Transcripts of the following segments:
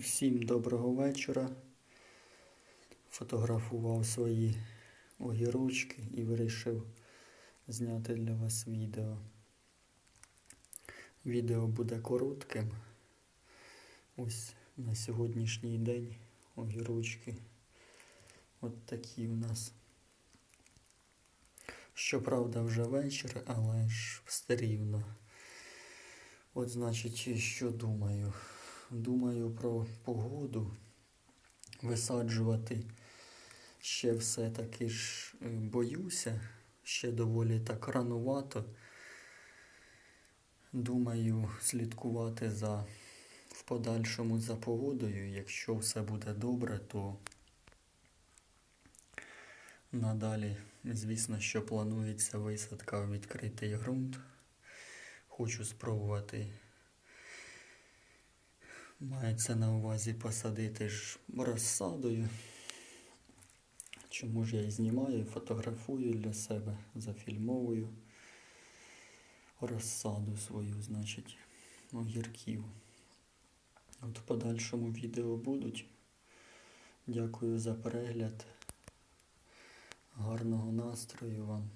Всім доброго вечора. Фотографував свої огірочки і вирішив зняти для вас відео. Відео буде коротким. Ось на сьогоднішній день огірочки. От такі у нас. Щоправда, вже вечір, але ж все рівно. От значить, що думаю. Думаю про погоду. Висаджувати ще все-таки ж е, боюся. Ще доволі так ранувато. Думаю слідкувати за в подальшому за погодою. Якщо все буде добре, то надалі, звісно, що планується висадка в відкритий ґрунт. Хочу спробувати. Мається на увазі посадити ж розсадою. Чому ж я і знімаю, фотографую для себе, зафільмовую розсаду свою, значить, огірків. От в подальшому відео будуть. Дякую за перегляд. Гарного настрою вам.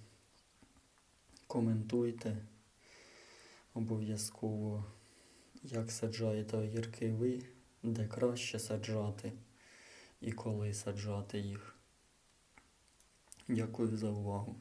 Коментуйте обов'язково, як саджаєте огірки ви, де краще саджати і коли саджати їх. Дякую за увагу.